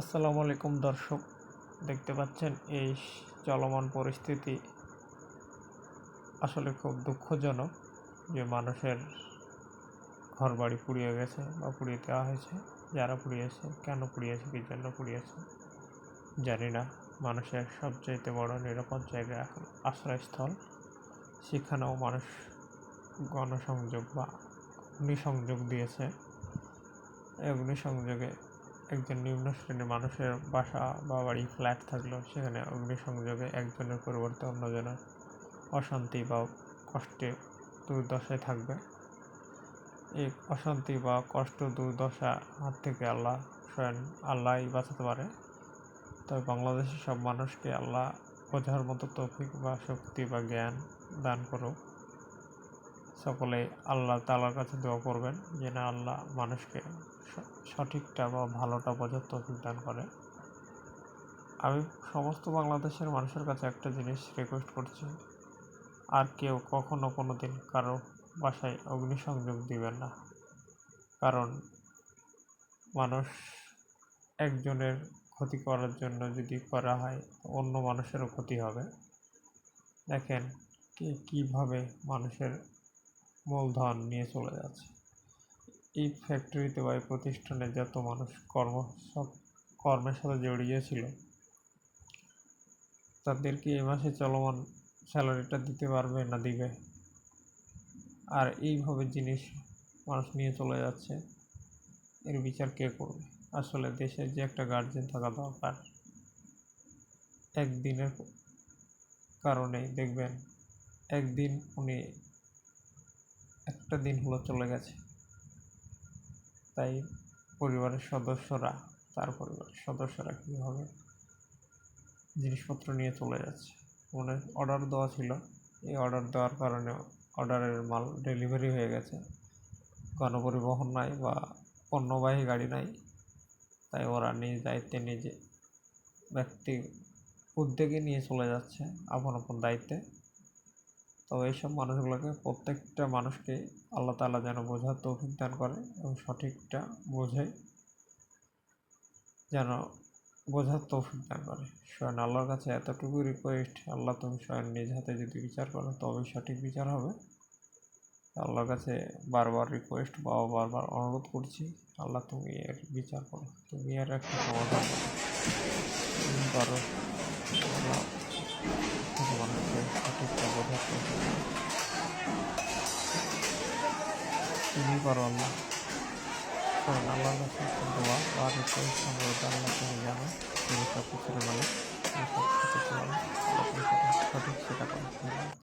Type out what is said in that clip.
আসসালামু আলাইকুম দর্শক, দেখতে পাচ্ছেন এই চলমান পরিস্থিতি আসলে খুব দুঃখজনক যে মানুষের ঘর বাড়ি পুড়িয়ে গেছে বা পুড়িয়ে দেওয়া হয়েছে। যারা পুড়িয়েছে, কেন পুড়িয়েছে, কী জন্য পুড়িয়েছে, জানি না। মানুষের সবচাইতে বড় নিরাপদ জায়গা এখন আশ্রয়স্থল। সেখানেও মানুষ গণসংযোগ বা অগ্নিসংযোগ দিয়েছে। অগ্নিসংযোগে একজন নিম্ন শ্রেণির মানুষের বাসা বা বাড়ি ফ্ল্যাট থাকলেও সেখানে অগ্নিসংযোগে একজনের পরিবর্তে অন্যজনের অশান্তি বা কষ্টে দুর্দশায় থাকবে। এই অশান্তি বা কষ্ট, দুর্দশা হাত থেকে আল্লাহ স্বয়ং আল্লাহই বাঁচাতে পারে। তবে বাংলাদেশের সব মানুষকে আল্লাহ বোঝার মতো তৌফিক বা শক্তি বা জ্ঞান দান করুক। সকলে আল্লাহ তালার কাছে দোয়া করবেন যে না আল্লাহ মানুষকে সঠিকটা বা ভালোটা বোঝার তৌফিক দান করে। আমি সমস্ত বাংলাদেশের মানুষের কাছে একটা জিনিস রিকোয়েস্ট করছি, আর কেউ কখনো কোনো দিন কারও বাসায় অগ্নিসংযোগ দিবেন না। কারণ মানুষ একজনের ক্ষতি করার জন্য যদি করা হয়, অন্য মানুষেরও ক্ষতি হবে। দেখেন কে কীভাবে মানুষের মূলধন নিয়ে চলে যাচ্ছে। এই ফ্যাক্টরিতে বা এই প্রতিষ্ঠানে যত মানুষ কর্ম কর্মের সাথে জড়িয়ে ছিল তাদেরকে এ মাসে চলমান স্যালারিটা দিতে পারবে না দিবে? আর এইভাবে জিনিস মানুষ নিয়ে চলে যাচ্ছে, এর বিচার কে করবে? আসলে দেশের যে একটা গার্জেন থাকা দরকার। একদিনের কারণে দেখবেন, একদিন উনি একটা দিন হলো চলে গেছে। তাই পরিবারের সদস্যরা, তার পরিবারের সদস্যরা কীভাবে জিনিসপত্র নিয়ে চলে যাচ্ছে? মানে অর্ডার দেওয়া ছিল। এই অর্ডার দেওয়ার কারণে অর্ডারের মাল ডেলিভারি হয়ে গেছে। গণপরিবহন নাই বা পণ্যবাহী গাড়ি নাই। তাই ওরা নিজ দায়িত্বে নিজে ব্যক্তি উদ্যোগে নিয়ে চলে যাচ্ছে, আপন আপন দায়িত্বে। তো এইসব মানুষগুলোকে প্রত্যেকটা মানুষকে আল্লাহ তাআলা যেন বোঝার তৌফিক দান করে এবং সঠিকটা বোঝে, যেন বোঝার তৌফিক দান করে। স্বয়ং আল্লাহর কাছে এতটুকু রিকোয়েস্ট আল্লাহ তুমি স্বয়ং নিজ হাতে যদি বিচার করো, তবেই সঠিক বিচার হবে। আল্লাহর কাছে বারবার রিকোয়েস্ট বা বারবার অনুরোধ করছি, আল্লাহ তুমি এর বিচার করো। তুমি এর একটা সমাধান করো। তুমি পারো আল্লাহ কারণ আল্লাহর কাছে একটা দোয়া বা রিকোয়েস্ট অনুরোধ আল্লাহ তুমি জানো তুমি সব কিছুর মালিক তুমি সব কিছু মালিক আল্লাহ তুমি সঠিক সঠিক সেটা